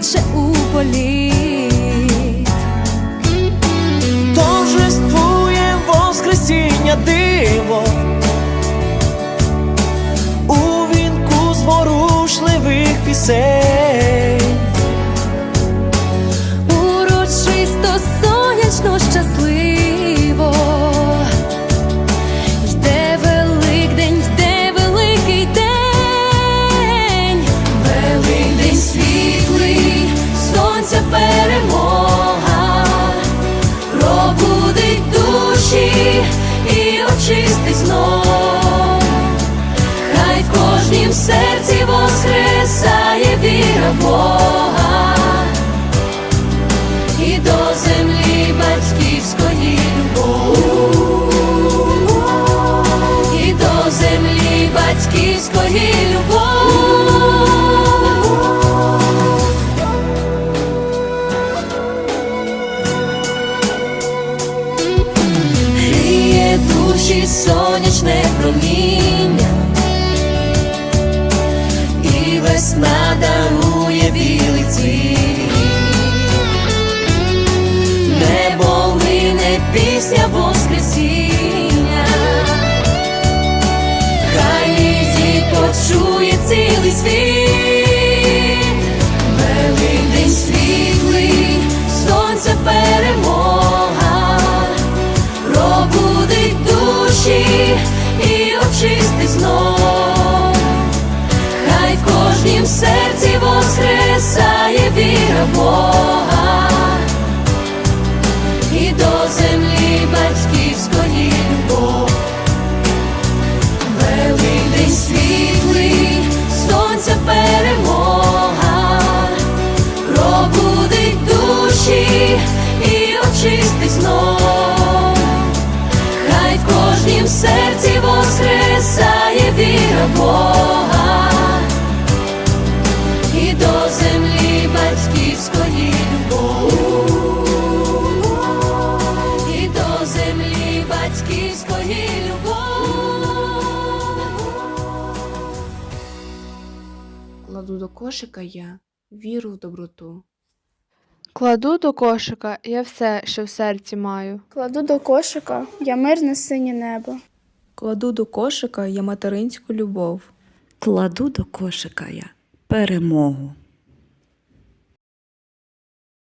кличе у політ. торжествує Воскресіння диво у вінку зворушливих пісень. Очистить знов. Хай в кожнім серці воскресає віра в Бога і до землі батьківської любов, і до землі батьківської душі сонячне проміння, і весна дарує білий цвіт. Небо лине пісня Воскресіння, хай її почує цілий світ, і очистить знов. Хай в кожнім серці воскресає віра в Кладу до кошика я віру в доброту. Кладу до кошика я все, що в серці маю. Кладу до кошика я мирне синє небо. Кладу до кошика я материнську любов. Кладу до кошика я перемогу.